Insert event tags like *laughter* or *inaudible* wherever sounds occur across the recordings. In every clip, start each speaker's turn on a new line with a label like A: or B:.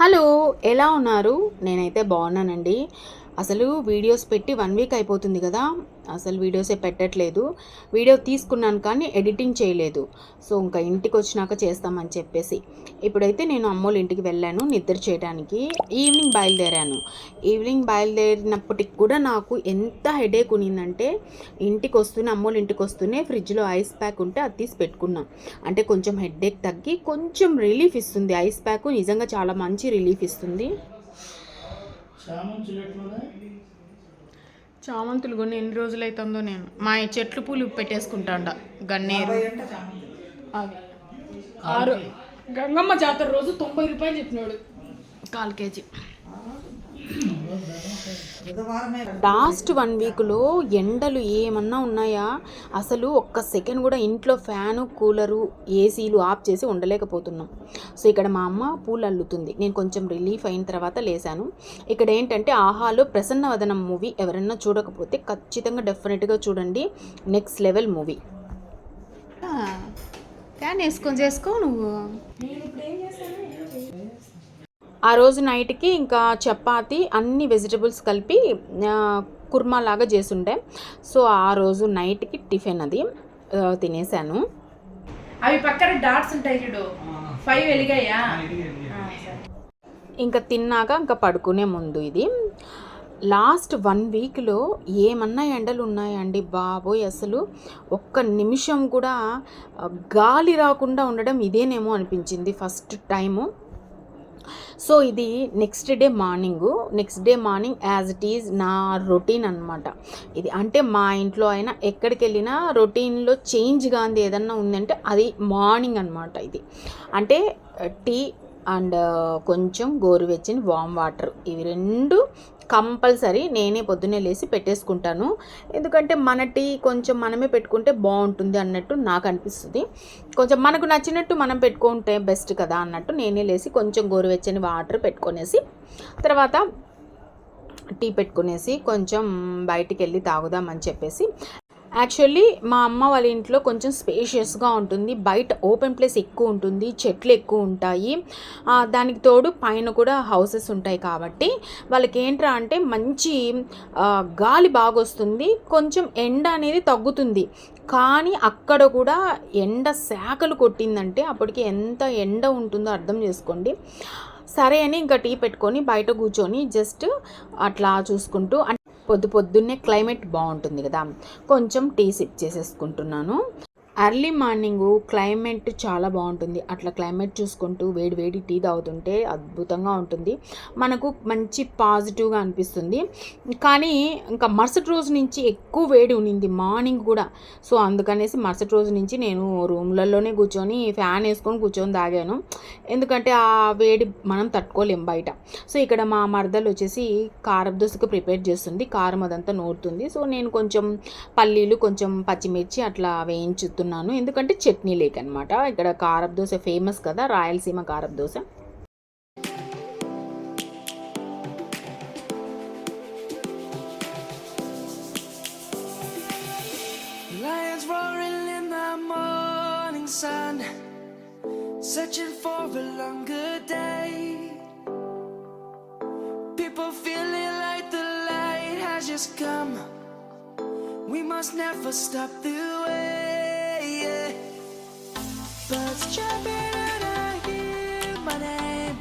A: Hello ఎలా ఉన్నారు నేనైతే బాగున్నానండి అసలు వీడియోస్ పెట్టి వన్ వీక్ అయిపోతుంది కదా అసలు వీడియోసే పెట్టట్లేదు వీడియో తీసుకున్నాను కానీ ఎడిటింగ్ చేయలేదు సో ఇంకా ఇంటికి వచ్చినాక చేస్తామని చెప్పేసి ఇప్పుడైతే నేను అమ్మోళ్ళ ఇంటికి వెళ్ళాను నిద్ర చేయడానికి ఈవినింగ్ బయలుదేరాను ఈవినింగ్ బయలుదేరినప్పటికి కూడా నాకు ఎంత హెడేక్ ఉన్నిందంటే ఇంటికి వస్తూనే అమ్మోళ్ళ ఇంటికి వస్తూనే ఫ్రిడ్జ్లో ఐస్ ప్యాక్ ఉంటే అది తీసి పెట్టుకున్నాను అంటే కొంచెం హెడేక్ తగ్గి కొంచెం రిలీఫ్ ఇస్తుంది ఐస్ ప్యాక్ నిజంగా చాలా మంచి రిలీఫ్ ఇస్తుంది చామంతులు కొన్ని ఎన్ని రోజులు అవుతుందో నేను మా చెట్లు పూలు పెట్టేసుకుంటాండ గన్నేరు ఆరు గంగమ్మ జాతర రోజు తొంభై రూపాయలు చెప్పినాడు కాల్ కేజీ లాస్ట్ వన్ వీక్లో ఎండలు ఏమన్నా ఉన్నాయా అసలు ఒక్క సెకండ్ కూడా ఇంట్లో ఫ్యాను కూలరు ఏసీలు ఆఫ్ చేసి ఉండలేకపోతున్నాం సో ఇక్కడ మా అమ్మ పూలు అల్లుతుంది నేను కొంచెం రిలీఫ్ అయిన తర్వాత లేశాను ఇక్కడ ఏంటంటే ఆహాలో ప్రసన్నవదనం మూవీ ఎవరన్నా చూడకపోతే ఖచ్చితంగా డెఫినెట్గా చూడండి నెక్స్ట్ లెవెల్ మూవీ ఫ్యాన్ వేసుకొని చేసుకో నువ్వు నేను ఇప్పుడు ఏం ఆ రోజు నైట్కి ఇంకా చపాతి అన్ని వెజిటబుల్స్ కలిపి కుర్మా లాగా చేసుండే సో ఆ రోజు నైట్కి టిఫిన్ అది తినేసాను అవి పక్కన డాట్స్ ఉంటాయి చూడు ఫైవ్ వెలిగాయా ఇంకా తిన్నాక ఇంకా పడుకునే ముందు ఇది లాస్ట్ వన్ వీక్లో ఏమన్నా ఎండలు ఉన్నాయండి బాబోయ్ అసలు ఒక్క నిమిషం కూడా గాలి రాకుండా ఉండడం ఇదేనేమో అనిపించింది ఫస్ట్ టైము సో ఇది next day morning next day morning as it is నా రొటీన్ అనమాట ఇది అంటే మా ఇంట్లో అయినా ఎక్కడికి వెళ్ళినా రొటీన్లో చేంజ్ కాంది ఏదన్నా ఉందంటే అది మార్నింగ్ అనమాట ఇది అంటే టీ అండ్ uh, కొంచెం గోరువెచ్చని వామ్ వాటర్ ఇవి రెండు కంపల్సరీ నేనే పొద్దున్నే లేసి పెట్టేసుకుంటాను ఎందుకంటే మన టీ కొంచెం మనమే పెట్టుకుంటే బాగుంటుంది అన్నట్టు నాకు అనిపిస్తుంది కొంచెం మనకు నచ్చినట్టు మనం పెట్టుకుంటే బెస్ట్ కదా అన్నట్టు నేనే లేసి కొంచెం గోరువెచ్చని వాటర్ పెట్టుకునేసి తర్వాత టీ పెట్టుకునేసి కొంచెం బయటికి వెళ్ళి తాగుదామని చెప్పేసి యాక్చువల్లీ మా అమ్మ వాళ్ళ ఇంట్లో కొంచెం స్పేషియస్గా ఉంటుంది బయట ఓపెన్ ప్లేస్ ఎక్కువ ఉంటుంది చెట్లు ఎక్కువ ఉంటాయి దానికి తోడు పైన కూడా హౌసెస్ ఉంటాయి కాబట్టి వాళ్ళకి ఏంట్రా అంటే మంచి గాలి బాగా వస్తుంది కొంచెం ఎండ అనేది తగ్గుతుంది కానీ అక్కడ కూడా ఎండ శాఖలు కొట్టిందంటే అప్పటికి ఎంత ఎండ ఉంటుందో అర్థం చేసుకోండి సరే అని ఇంకా టీ పెట్టుకొని బయట కూర్చొని జస్ట్ అట్లా చూసుకుంటూ పొద్దు పొద్దున్నే క్లైమేట్ బాగుంటుంది కదా కొంచెం టీ సిప్ చేసేసుకుంటున్నాను అర్లీ మార్నింగ్ క్లైమేట్ చాలా బాగుంటుంది అట్లా క్లైమేట్ చూసుకుంటూ వేడి వేడి టీ తాగుతుంటే అద్భుతంగా ఉంటుంది మనకు మంచి పాజిటివ్గా అనిపిస్తుంది కానీ ఇంకా మరుసటి రోజు నుంచి ఎక్కువ వేడి ఉన్నింది మార్నింగ్ కూడా సో అందుకనేసి మరుసటి రోజు నుంచి నేను రూమ్లలోనే కూర్చొని ఫ్యాన్ వేసుకొని కూర్చొని తాగాను ఎందుకంటే ఆ వేడి మనం తట్టుకోలేం బయట సో ఇక్కడ మా మరదలు వచ్చేసి కారం దోశకు ప్రిపేర్ చేస్తుంది కారం అదంతా నోరుతుంది సో నేను కొంచెం పల్లీలు కొంచెం పచ్చిమిర్చి అట్లా వేయించుతున్నాను చేస్తున్నాను ఎందుకంటే చట్నీ లేక్ అనమాట ఇక్కడ కారపు దోశ ఫేమస్ కదా Rayalaseema కారపు dosa Lions roaring in the morning sun, searching for a longer day. People feeling like the light has just come. We must never stop the way. Birds chirping and I hear my name,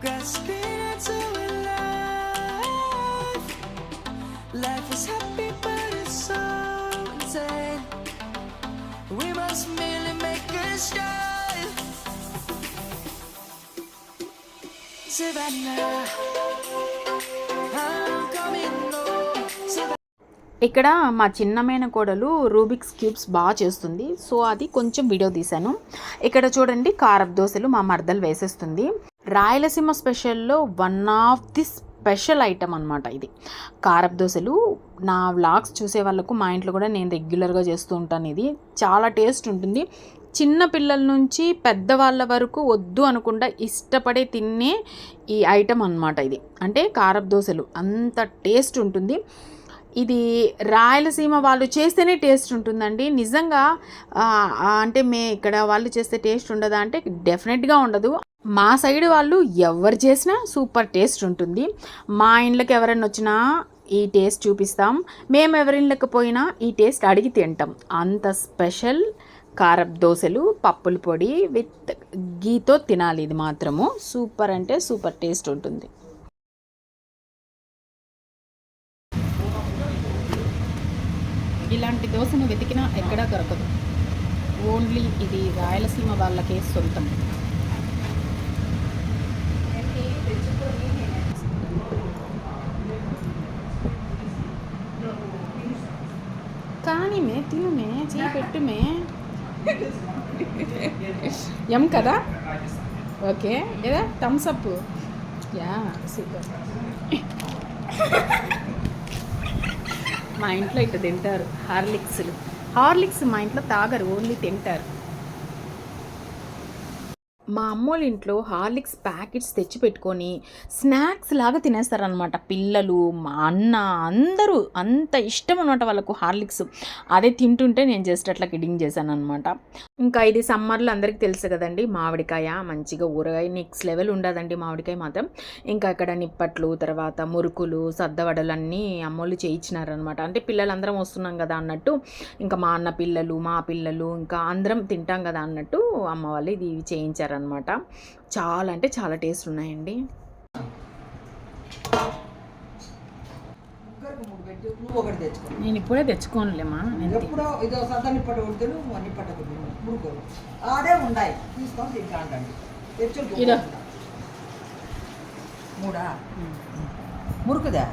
A: grasping into life. Life is happy, but it's so insane. We must merely make a start. Savannah. ఇక్కడ మా చిన్నమైన కోడలు Rubik's cubes బాగా చేస్తుంది so అది కొంచెం video తీశాను ఇక్కడ చూడండి కారపు దోశలు మా మర్దలు వేసేస్తుంది రాయలసీమ స్పెషల్లో one of the special item అనమాట ఇది కారప్ దోశలు నా వ్లాగ్స్ చూసే వాళ్ళకు మా ఇంట్లో కూడా నేను రెగ్యులర్గా చేస్తూ ఉంటాను ఇది చాలా టేస్ట్ ఉంటుంది చిన్న పిల్లల నుంచి పెద్దవాళ్ళ వరకు వద్దు అనకుండా ఇష్టపడే తినే ఈ ఐటమ్ అనమాట ఇది అంటే కారపు దోశలు అంత టేస్ట్ ఉంటుంది ఇది రాయలసీమ వాళ్ళు చేస్తేనే టేస్ట్ ఉంటుందండి నిజంగా అంటే మే ఇక్కడ వాళ్ళు చేస్తే టేస్ట్ ఉండదా అంటే డెఫినెట్గా ఉండదు మా సైడ్ వాళ్ళు ఎవరు చేసినా సూపర్ టేస్ట్ ఉంటుంది మా ఇండ్లకి ఎవరైనా వచ్చినా ఈ టేస్ట్ చూపిస్తాం మేము ఎవరిళ్ళకి పోయినా ఈ టేస్ట్ అడిగి తింటాం అంత స్పెషల్ కారప్ దోశలు పప్పుల పొడి విత్ గీతో తినాలి ఇది మాత్రము సూపర్ అంటే సూపర్ టేస్ట్ ఉంటుంది ఇలాంటి దోశను వెతికినా ఎక్కడా దొరకదు ఓన్లీ ఇది రాయలసీమ వాళ్ళకే సొంతం కానీమే తినుమే చేపెట్టుమే ఎం కదా ఓకే ఏదా థమ్స్అప్ అప్ యా సూపర్ మా ఇంట్లో ఇట్లా తింటారు హార్లిక్స్లు హార్లిక్స్ మా ఇంట్లో తాగరు ఓన్లీ తింటారు మా అమ్మోళ్ళ ఇంట్లో హార్లిక్స్ ప్యాకెట్స్ తెచ్చి పెట్టుకొని స్నాక్స్ లాగా తినేస్తారనమాట పిల్లలు మా అన్న అందరూ అంత ఇష్టం అనమాట వాళ్ళకు హార్లిక్స్ అదే తింటుంటే నేను జస్ట్ అట్లా కిడింగ్ చేశాను అనమాట ఇంకా ఇది సమ్మర్లో అందరికీ తెలుసు కదండి మామిడికాయ మంచిగా ఊరగాయ నెక్స్ట్ లెవెల్ ఉండదండి మామిడికాయ మాత్రం ఇంకా అక్కడ నిప్పట్లు తర్వాత మురుకులు సద్దవడలు అన్నీ అమ్మోళ్ళు చేయించినారనమాట అంటే పిల్లలందరం వస్తున్నాం కదా అన్నట్టు ఇంకా మా అన్న పిల్లలు మా పిల్లలు ఇంకా అందరం తింటాం కదా అన్నట్టు అమ్మ వాళ్ళు ఇది చేయించారు అనమాట చాలా అంటే చాలా టేస్ట్ ఉన్నాయండి నేను ఇప్పుడే తెచ్చుకోనులేమా ఎప్పుడో మురుకుదా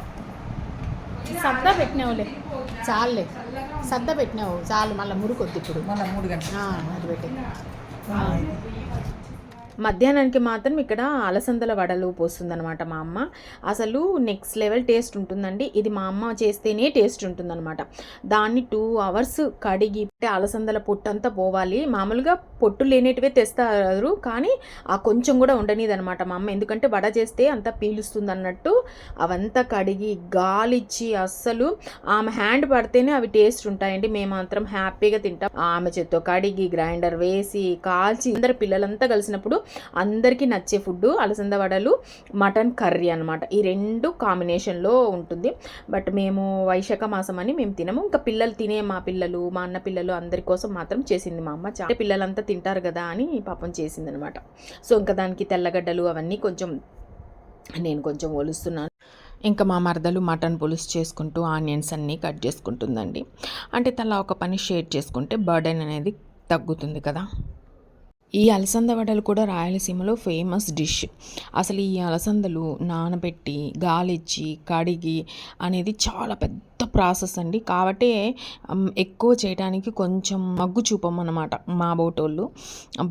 A: సద్ద పెట్టినావులే చాలులే సద్ద పెట్టినావు చాలు మళ్ళీ మురుకొద్ది ఇప్పుడు మళ్ళీ మూడు గంటలు అది పెట్టి మధ్యాహ్నానికి మాత్రం ఇక్కడ అలసందల వడలు పోస్తుందనమాట మా అమ్మ అసలు నెక్స్ట్ లెవెల్ టేస్ట్ ఉంటుందండి ఇది మా అమ్మ చేస్తేనే టేస్ట్ ఉంటుందన్నమాట దాన్ని టూ అవర్స్ కడిగి అంటే అలసందల పొట్టు అంతా పోవాలి మామూలుగా పొట్టు లేనేటివే తెస్తారు కానీ ఆ కొంచెం కూడా ఉండనిది అనమాట మా అమ్మ ఎందుకంటే వడ చేస్తే అంత పీలుస్తుంది అన్నట్టు అవంతా కడిగి గాలిచ్చి అస్సలు ఆమె హ్యాండ్ పడితేనే అవి టేస్ట్ ఉంటాయండి మేము మాత్రం హ్యాపీగా తింటాం ఆమె చేత్తో కడిగి గ్రైండర్ వేసి కాల్చి అందరు పిల్లలంతా కలిసినప్పుడు అందరికీ నచ్చే ఫుడ్ అలసంద వడలు మటన్ కర్రీ అనమాట ఈ రెండు కాంబినేషన్లో ఉంటుంది బట్ మేము వైశాఖ మాసం అని మేము తినము ఇంకా పిల్లలు తినే మా పిల్లలు మా అన్న పిల్లలు పిల్లలు అందరి కోసం మాత్రం చేసింది మా అమ్మ చాలా పిల్లలంతా తింటారు కదా అని పాపం చేసింది అనమాట సో ఇంకా దానికి తెల్లగడ్డలు అవన్నీ కొంచెం నేను కొంచెం ఒలుస్తున్నాను ఇంకా మా మరదలు మటన్ పులుసు చేసుకుంటూ ఆనియన్స్ అన్నీ కట్ చేసుకుంటుందండి అంటే తల ఒక పని షేర్ చేసుకుంటే బర్డెన్ అనేది తగ్గుతుంది కదా ఈ అలసంద వడలు కూడా రాయలసీమలో ఫేమస్ డిష్ అసలు ఈ అలసందలు నానబెట్టి గాలిచ్చి కడిగి అనేది చాలా పెద్ద ప్రాసెస్ అండి కాబట్టి ఎక్కువ చేయడానికి కొంచెం మగ్గు చూపం అనమాట మా బోటోళ్ళు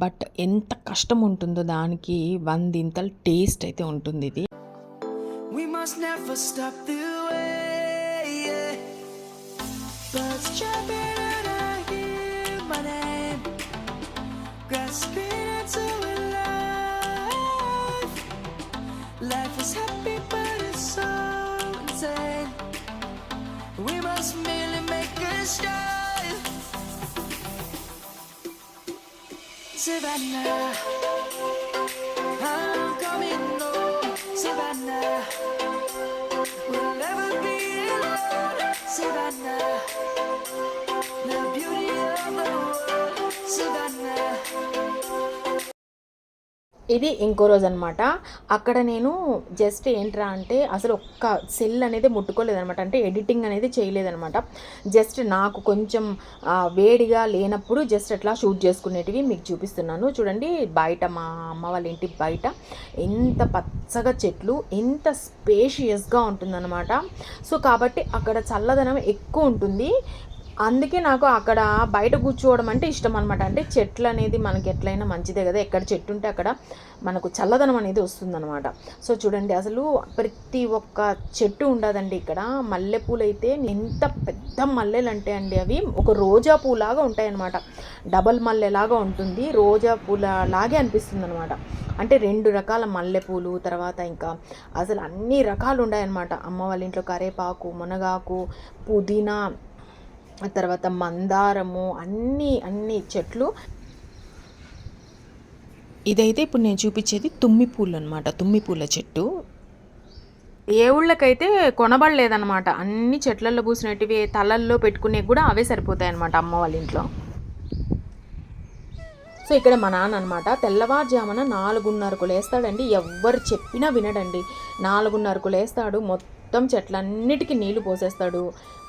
A: బట్ ఎంత కష్టం ఉంటుందో దానికి వందింతలు టేస్ట్ అయితే ఉంటుంది ఇది jump in. grasping life. Life is happy, but it's so insane. We must merely make a start. Savannah, I'm coming home. Savannah, we'll never be alone. Savannah. ఇది ఇంకో రోజు అనమాట అక్కడ నేను జస్ట్ ఏంట్రా అంటే అసలు ఒక్క సెల్ అనేది ముట్టుకోలేదనమాట అంటే ఎడిటింగ్ అనేది చేయలేదనమాట జస్ట్ నాకు కొంచెం వేడిగా లేనప్పుడు జస్ట్ అట్లా షూట్ చేసుకునేటివి మీకు చూపిస్తున్నాను చూడండి బయట మా అమ్మ వాళ్ళ ఇంటి బయట ఎంత పచ్చగా చెట్లు ఎంత స్పేషియస్గా ఉంటుందన్నమాట సో కాబట్టి అక్కడ చల్లదనం ఎక్కువ ఉంటుంది అందుకే నాకు అక్కడ బయట కూర్చోవడం అంటే ఇష్టం అనమాట అంటే చెట్లు అనేది మనకి ఎట్లయినా మంచిదే కదా ఎక్కడ చెట్టు ఉంటే అక్కడ మనకు చల్లదనం అనేది వస్తుందన్నమాట సో చూడండి అసలు ప్రతి ఒక్క చెట్టు ఉండదండి ఇక్కడ మల్లెపూలు అయితే ఎంత పెద్ద మల్లెలు అంటే అండి అవి ఒక రోజా పూలాగా ఉంటాయన్నమాట డబల్ మల్లెలాగా ఉంటుంది రోజా పూల లాగే అనిపిస్తుంది అనమాట అంటే రెండు రకాల మల్లెపూలు తర్వాత ఇంకా అసలు అన్ని రకాలు ఉన్నాయన్నమాట అమ్మ వాళ్ళ ఇంట్లో కరేపాకు మునగాకు పుదీనా తర్వాత మందారము అన్ని అన్ని చెట్లు ఇదైతే ఇప్పుడు నేను చూపించేది తుమ్మి పూలు అనమాట తుమ్మి పూల చెట్టు ఏ ఊళ్ళకైతే కొనబడలేదనమాట అన్ని చెట్లలో పూసినట్టువి తలల్లో పెట్టుకునే కూడా అవే సరిపోతాయి అనమాట అమ్మ వాళ్ళ ఇంట్లో సో ఇక్కడ మా నాన్న అనమాట తెల్లవారుజామున నాలుగున్నరకు లేస్తాడండి ఎవ్వరు చెప్పినా వినడండి నాలుగున్నరకు లేస్తాడు మొత్తం చెట్లన్నిటికీ నీళ్లు పోసేస్తాడు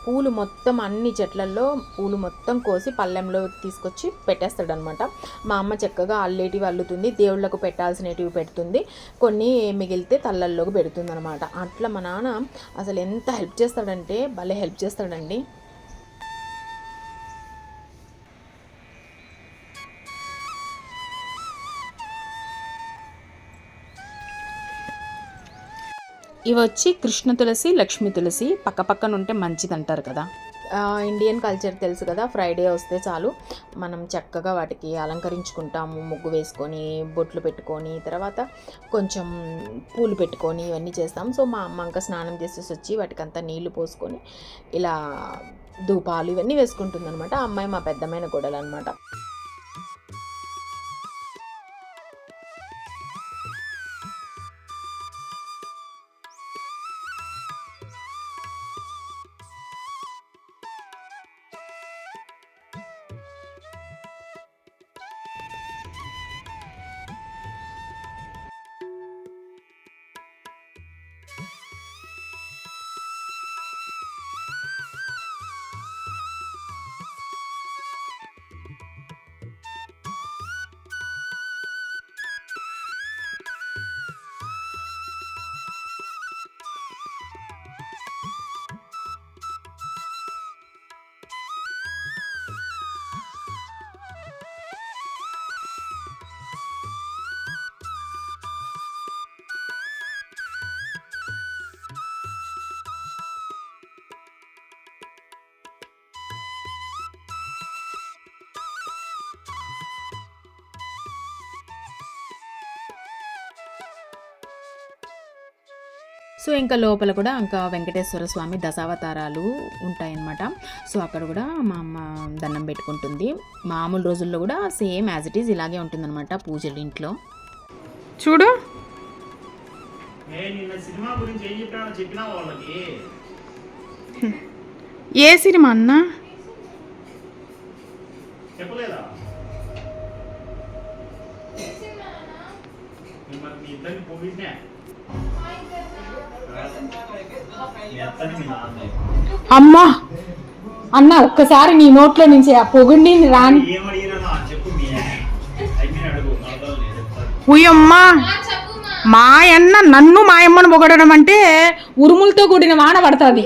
A: పూలు మొత్తం అన్ని చెట్లల్లో పూలు మొత్తం కోసి పల్లెంలో తీసుకొచ్చి పెట్టేస్తాడు అనమాట మా అమ్మ చక్కగా అల్లేటివి అల్లుతుంది దేవుళ్ళకు పెట్టాల్సినటివి పెడుతుంది కొన్ని మిగిలితే తల్లల్లోకి పెడుతుంది అనమాట అట్లా మా నాన్న అసలు ఎంత హెల్ప్ చేస్తాడంటే భలే హెల్ప్ చేస్తాడండి ఇవి వచ్చి కృష్ణ తులసి లక్ష్మీ తులసి పక్క పక్కన ఉంటే మంచిది అంటారు కదా ఇండియన్ కల్చర్ తెలుసు కదా ఫ్రైడే వస్తే చాలు మనం చక్కగా వాటికి అలంకరించుకుంటాము ముగ్గు వేసుకొని బొట్లు పెట్టుకొని తర్వాత కొంచెం పూలు పెట్టుకొని ఇవన్నీ చేస్తాం సో మా అమ్మ స్నానం చేసేసి వచ్చి వాటికి అంతా నీళ్లు పోసుకొని ఇలా ధూపాలు ఇవన్నీ వేసుకుంటుందనమాట అమ్మాయి మా పెద్దమైన గొడవలు అనమాట సో ఇంకా లోపల కూడా ఇంకా వెంకటేశ్వర స్వామి దశావతారాలు ఉంటాయన్నమాట సో అక్కడ కూడా మా అమ్మ దండం పెట్టుకుంటుంది మామూలు రోజుల్లో కూడా సేమ్ యాజ్ ఇట్ ఈజ్ ఇలాగే ఉంటుందన్నమాట పూజలు ఇంట్లో చూడు ఏ సినిమా అన్నా అమ్మా అన్న ఒక్కసారి నీ నోట్లో నుంచి ఆ పొగిండి రాని ఉయమ్మా మాయన్న నన్ను మాయమ్మను పొగడడం అంటే ఉరుములతో కూడిన వాన పడుతుంది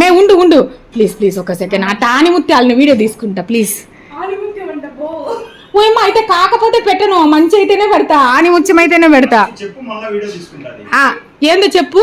A: మే ఉండు ఉండు ప్లీజ్ ప్లీజ్ ఒక సెకండ్ ఆ తాని ముత్యాలను వీడియో తీసుకుంటా ప్లీజ్ ఓయమ్మా అయితే కాకపోతే పెట్టను మంచి అయితేనే పెడతా ఆని ముత్యం అయితేనే పెడతా ఏందో చెప్పు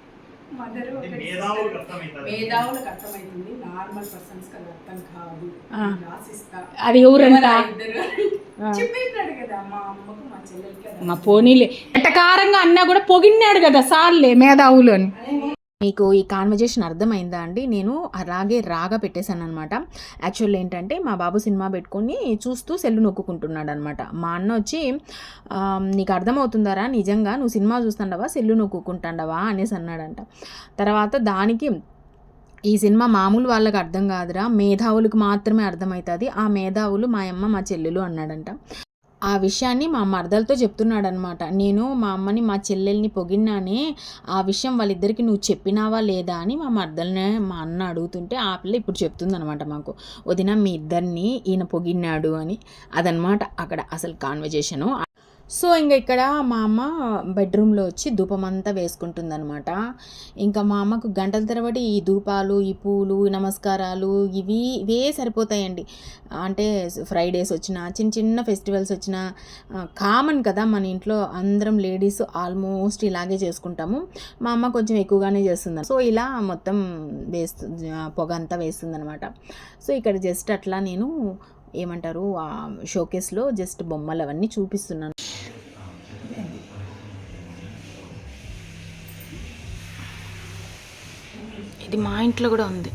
A: అది ఎవరంటారు మా పోనీలే ఎట్టకారంగా అన్నా కూడా పొగిన్నాడు కదా సార్లే మేధావులు అని మీకు ఈ కాన్వర్జేషన్ అర్థమైందా అండి నేను అలాగే రాగా పెట్టేశాను అనమాట యాక్చువల్ ఏంటంటే మా బాబు సినిమా పెట్టుకొని చూస్తూ సెల్లు నొక్కుంటున్నాడు అనమాట మా అన్న వచ్చి నీకు అర్థమవుతుందరా నిజంగా నువ్వు సినిమా చూస్తుండవా సెల్లు నొక్కుంటుండవా అనేసి అన్నాడంట తర్వాత దానికి ఈ సినిమా మామూలు వాళ్ళకి అర్థం కాదురా మేధావులకు మాత్రమే అర్థమవుతుంది ఆ మేధావులు మా అమ్మ మా చెల్లెలు అన్నాడంట ఆ విషయాన్ని మా మరదలతో చెప్తున్నాడనమాట నేను మా అమ్మని మా చెల్లెల్ని పొగిన్నానే ఆ విషయం వాళ్ళిద్దరికి నువ్వు చెప్పినావా లేదా అని మా మరదలనే మా అన్న అడుగుతుంటే ఆ పిల్ల ఇప్పుడు చెప్తుందనమాట మాకు వదిన మీ ఇద్దరిని ఈయన పొగిన్నాడు అని అదనమాట అక్కడ అసలు కాన్వర్జేషను సో ఇంకా ఇక్కడ మా అమ్మ బెడ్రూమ్లో వచ్చి ధూపం అంతా వేసుకుంటుందనమాట ఇంకా మా అమ్మకు గంటల తరబడి ఈ ధూపాలు ఈ పూలు నమస్కారాలు ఇవి ఇవే సరిపోతాయండి అంటే ఫ్రైడేస్ వచ్చిన చిన్న చిన్న ఫెస్టివల్స్ వచ్చిన కామన్ కదా మన ఇంట్లో అందరం లేడీస్ ఆల్మోస్ట్ ఇలాగే చేసుకుంటాము మా అమ్మ కొంచెం ఎక్కువగానే చేస్తుంది సో ఇలా మొత్తం వేస్తు పొగ అంతా అనమాట సో ఇక్కడ జస్ట్ అట్లా నేను ఏమంటారు షోకేస్లో జస్ట్ బొమ్మలు అవన్నీ చూపిస్తున్నాను ఇది మా ఇంట్లో కూడా ఉంది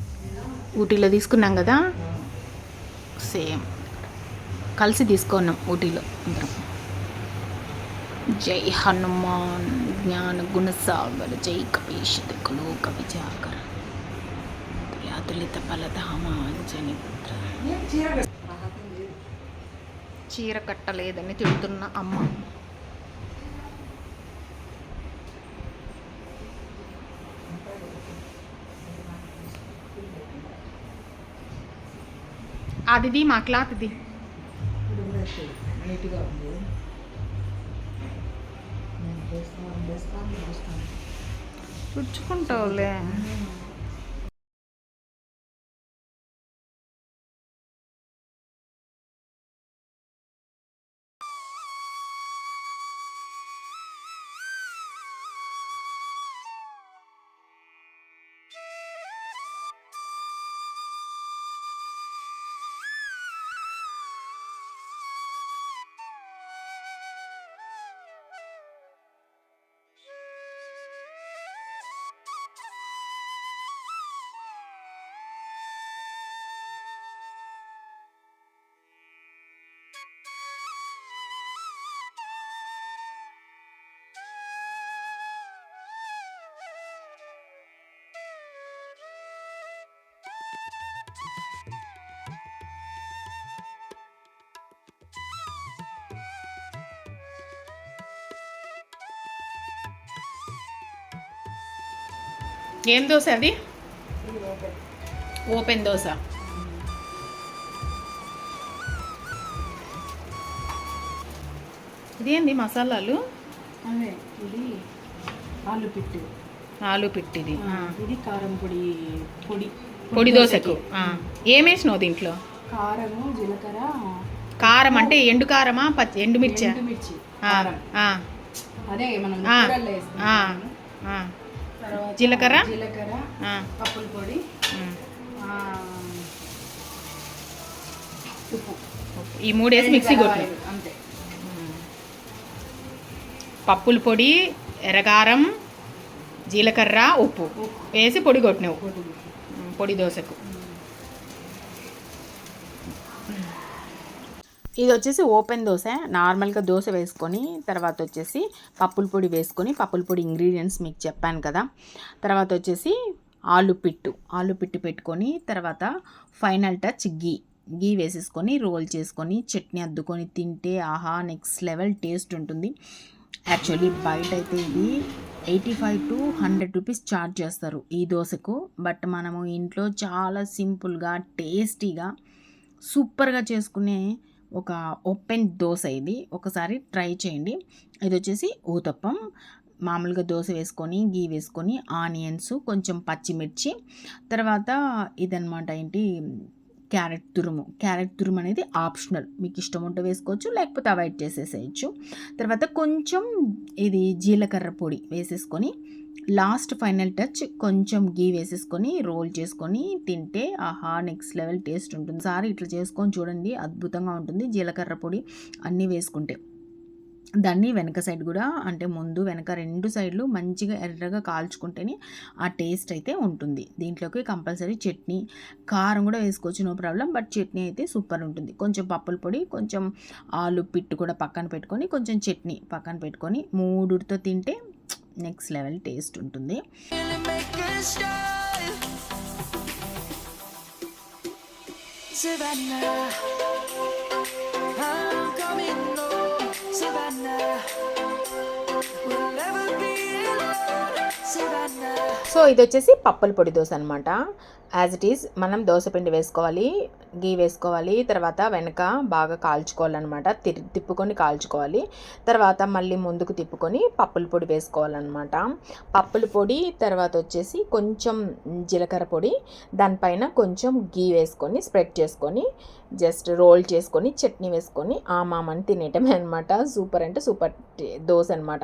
A: ఊటీలో తీసుకున్నాం కదా సేమ్ కలిసి తీసుకున్నాం ఊటీలో అందరం జై హనుమాన్ జ్ఞాన గుణసాగర్ జై కపీషిత కవి జాగర్ తులిత ఫలధామాంజని చీర కట్టలేదని తిడుతున్న అమ్మ అది మా క్లాత్ది రుచుకుంటావులే ఏం దోశ అది ఓపెన్ దోశ ఇదేంది మసాలాలు ఆలు పిట్టి ఆలు పిట్టిది ఇది కారం పొడి పొడి పొడి దోశకు ఏమేసినావు దీంట్లో కారము జీలకర్ర కారం అంటే ఎండు కారమా పచ్చి ఎండుమిర్చి మిర్చి అదే జీలకర్ర జీలకర్ర పప్పుల పొడి ఈ మూడేసి మిక్సీ కొట్టి పప్పుల పొడి ఎర్రగారం జీలకర్ర ఉప్పు వేసి పొడి కొట్టినావు పొడి దోశకు ఇది వచ్చేసి ఓపెన్ దోశ నార్మల్గా దోశ వేసుకొని తర్వాత వచ్చేసి పప్పుల పొడి వేసుకొని పప్పుల పొడి ఇంగ్రీడియంట్స్ మీకు చెప్పాను కదా తర్వాత వచ్చేసి ఆలు పిట్టు ఆలు పిట్టు పెట్టుకొని తర్వాత ఫైనల్ టచ్ గీ గీ వేసేసుకొని రోల్ చేసుకొని చట్నీ అద్దుకొని తింటే ఆహా నెక్స్ట్ లెవెల్ టేస్ట్ ఉంటుంది యాక్చువల్లీ బయట అయితే ఇది eighty five to hundred rupees charge చేస్తారు ఈ దోశకు బట్ మనము ఇంట్లో చాలా సింపుల్గా టేస్టీగా సూపర్గా చేసుకునే ఒక ఓపెన్ దోశ ఇది ఒకసారి ట్రై చేయండి ఇది వచ్చేసి ఊతప్పం మామూలుగా దోశ వేసుకొని గీ వేసుకొని ఆనియన్స్ కొంచెం పచ్చిమిర్చి తర్వాత ఇదనమాట ఏంటి క్యారెట్ తురుము క్యారెట్ తురుము అనేది ఆప్షనల్ మీకు ఇష్టం ఉంటే వేసుకోవచ్చు లేకపోతే అవాయిడ్ చేసేసేయచ్చు తర్వాత కొంచెం ఇది జీలకర్ర పొడి వేసేసుకొని లాస్ట్ ఫైనల్ టచ్ కొంచెం గీ వేసేసుకొని రోల్ చేసుకొని తింటే ఆహా నెక్స్ట్ లెవెల్ టేస్ట్ ఉంటుంది సార్ ఇట్లా చేసుకొని చూడండి అద్భుతంగా ఉంటుంది జీలకర్ర పొడి అన్నీ వేసుకుంటే దాన్ని వెనక సైడ్ కూడా అంటే ముందు వెనక రెండు సైడ్లు మంచిగా ఎర్రగా కాల్చుకుంటేనే ఆ టేస్ట్ అయితే ఉంటుంది దీంట్లోకి కంపల్సరీ చట్నీ కారం కూడా వేసుకోవచ్చు నో ప్రాబ్లం బట్ చట్నీ అయితే సూపర్ ఉంటుంది కొంచెం పప్పుల పొడి కొంచెం ఆలు పిట్టు కూడా పక్కన పెట్టుకొని కొంచెం చట్నీ పక్కన పెట్టుకొని మూడుతో తింటే నెక్స్ట్ లెవెల్ టేస్ట్ ఉంటుంది Savannah, I'm coming సో ఇది వచ్చేసి పప్పుల పొడి దోశ అనమాట యాజ్ ఇట్ ఈస్ మనం దోశపిండి వేసుకోవాలి గీ వేసుకోవాలి తర్వాత వెనక బాగా కాల్చుకోవాలన్నమాట తిరి తిప్పుకొని కాల్చుకోవాలి తర్వాత మళ్ళీ ముందుకు తిప్పుకొని పప్పుల పొడి వేసుకోవాలన్నమాట పప్పుల పొడి తర్వాత వచ్చేసి కొంచెం జీలకర్ర పొడి దానిపైన కొంచెం గీ వేసుకొని స్ప్రెడ్ చేసుకొని జస్ట్ రోల్ చేసుకొని చట్నీ వేసుకొని ఆ మామని తినేయటమే అనమాట సూపర్ అంటే సూపర్ దోశ అనమాట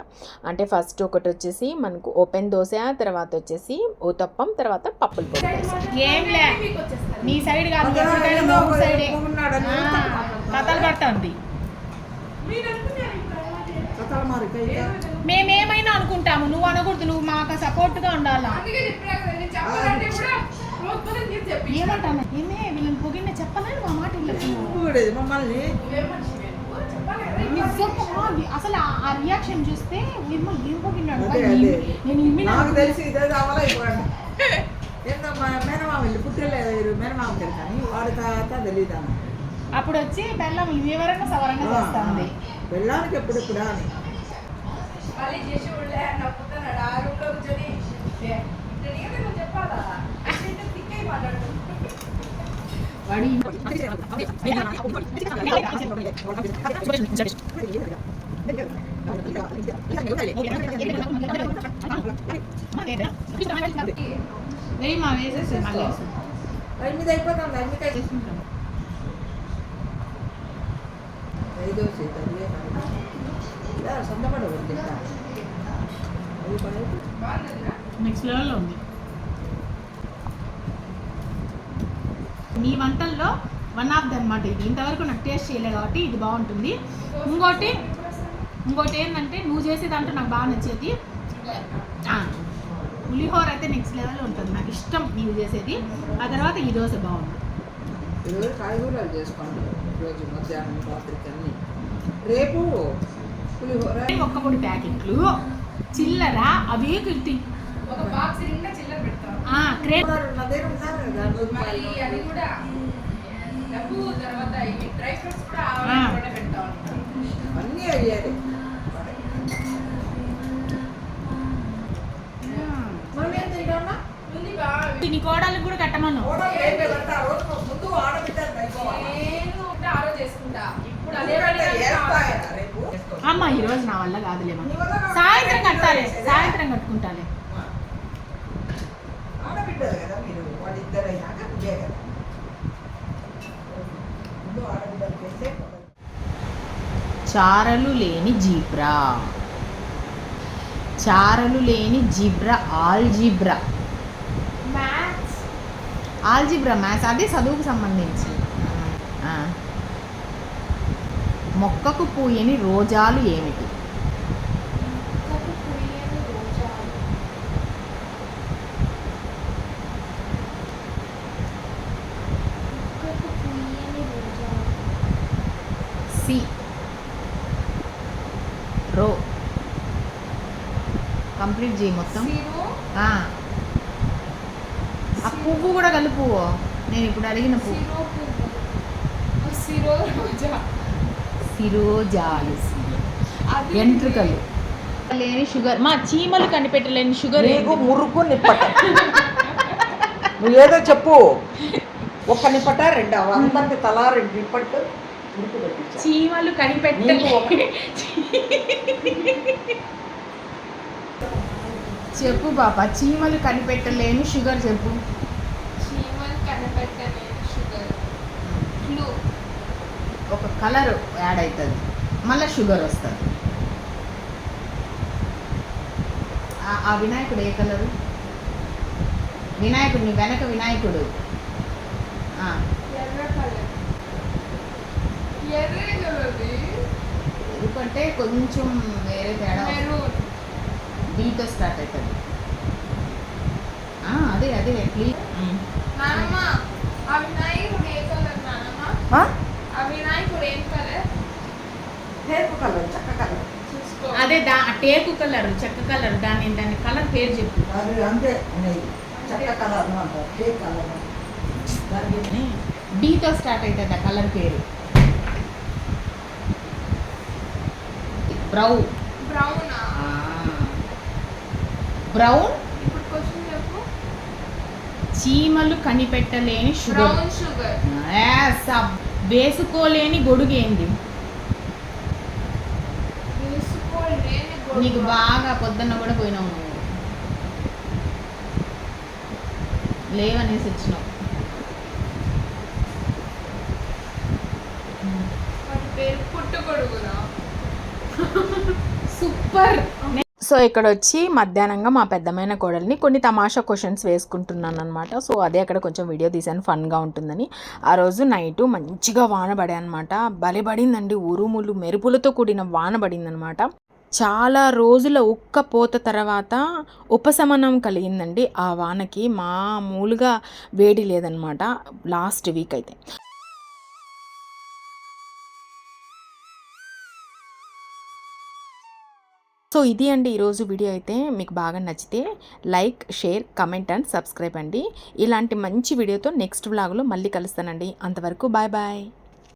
A: అంటే ఫస్ట్ ఒకటి వచ్చేసి మనకు ఓపెన్ దోశ తర్వాత వచ్చేసి ఊతప్పం తర్వాత పప్పుల పొడి ఏం మీ సైడ్ కథలు మేమేమైనా అనుకుంటాము నువ్వు అనకూడదు నువ్వు మాకు సపోర్ట్ గా ఉండాలా చెప్పలేదు అసలు ఆ రియాక్షన్ చూస్తే ఏమో ఏం నేను తెలిసి ఇదే *laughs* ఏందో మా ఇల్లు పుట్టిల్లు మేనమామ కానీ వాడి తర్వాత తెలియదాను అప్పుడు వచ్చి బెల్లం వివరంగా సవరంగా చేస్తుంది బెల్లానికి ఎప్పుడు కూడా అని వాడి వెయ్యి మా వేసేసి మళ్ళీ ఎనిమిది అయిపోతుంది ఎనిమిది వేసుకుంటాం ఐదో నెక్స్ట్ లెవెల్లో ఉంది మీ వంటల్లో వన్ ఆఫ్ ది అనమాట ఇది ఇంతవరకు నాకు టేస్ట్ చేయలేదు కాబట్టి ఇది బాగుంటుంది ఇంకోటి ఇంకోటి ఏంటంటే నువ్వు చేసేదంటే నాకు బాగా నచ్చేది పులిహోర అయితే నెక్స్ట్ లెవెల్ ఉంటుంది నాకు ఇష్టం నీవు చేసేది ఆ తర్వాత ఈ దోశ బాగుంది కాయగూరలు చేసుకోండి మధ్యాహ్నం రాత్రికి రేపు పులిహోర ఒక్క పొడి ప్యాకెట్లు చిల్లర అవే కీర్తి ఒక బాక్స్ చిల్లర ఉన్నారు అది కూడా డబ్బు తర్వాత ఫ్రూట్స్ కూడా అన్నీ అయ్యారు నీ కోడలకు కూడా కట్టమను అమ్మా ఈ రోజు నా వల్ల కాదులేమా సాయంత్రం కట్టాలి సాయంత్రం కట్టుకుంటాలే చారలు లేని జీప్రా చారలు లేని జిబ్రా ఆల్జిబ్రా ఆల్జిబ్రా మ్యాథ్స్ అదే చదువుకు సంబంధించి మొక్కకు పూయని రోజాలు ఏమిటి కంప్లీట్ చేయి మొత్తం ఆ పువ్వు కూడా కలుపు నేను ఇప్పుడు అడిగిన పువ్వు సిరోజాలు వెంట్రుకలు లేని షుగర్ మా చీమలు కనిపెట్టలేని షుగర్ మురుకు నిప్పట నువ్వు ఏదో చెప్పు ఒక్క నిప్పట రెండు అందరికి తలా రెండు నిప్పట్టు చీమలు కనిపెట్టలేదు *laughs* చెప్పు బాబా చీమలు కనిపెట్టలేని షుగర్ చెప్పు చీమలు కనిపెట్టలేని షుగర్ ఒక కలర్ యాడ్ అవుతుంది మళ్ళీ షుగర్ వస్తుంది ఆ వినాయకుడు ఏ కలరు వినాయకుడు నీ వెనక వినాయకుడు ఎందుకంటే కొంచెం వేరే తేడా దీంతో స్టార్ట్ అవుతుంది అదే అదే ప్లీజ్ అదే దా టేపు కలర్ చెక్క కలర్ దాని దాని కలర్ పేరు చెప్పు డీతో స్టార్ట్ అవుతుంది ఆ కలర్ పేరు బ్రౌన్ బ్రౌనా బ్రౌన్ చీమలు కనిపెట్టలేని షుగర్ వేసుకోలేని గొడుగు ఏంది నీకు బాగా పొద్దున్న కూడా పోయినావు నువ్వు లేవనేసి వచ్చినావు *laughs* సూపర్ సో ఇక్కడ వచ్చి మధ్యాహ్నంగా మా పెద్దమైన కోడల్ని కొన్ని తమాషా క్వశ్చన్స్ వేసుకుంటున్నాను అనమాట సో అదే అక్కడ కొంచెం వీడియో తీసాను ఫన్గా ఉంటుందని ఆ రోజు నైట్ మంచిగా వానబడే అనమాట బలి పడిందండి ఉరుములు మెరుపులతో కూడిన వాన అనమాట చాలా రోజుల ఉక్కపోత తర్వాత ఉపశమనం కలిగిందండి ఆ వానకి మామూలుగా వేడి లేదనమాట లాస్ట్ వీక్ అయితే సో ఇది అండి ఈరోజు వీడియో అయితే మీకు బాగా నచ్చితే like share comment and subscribe అండి ఇలాంటి మంచి వీడియోతో నెక్స్ట్ వ్లాగ్లో మళ్ళీ కలుస్తానండి అంతవరకు బాయ్ బాయ్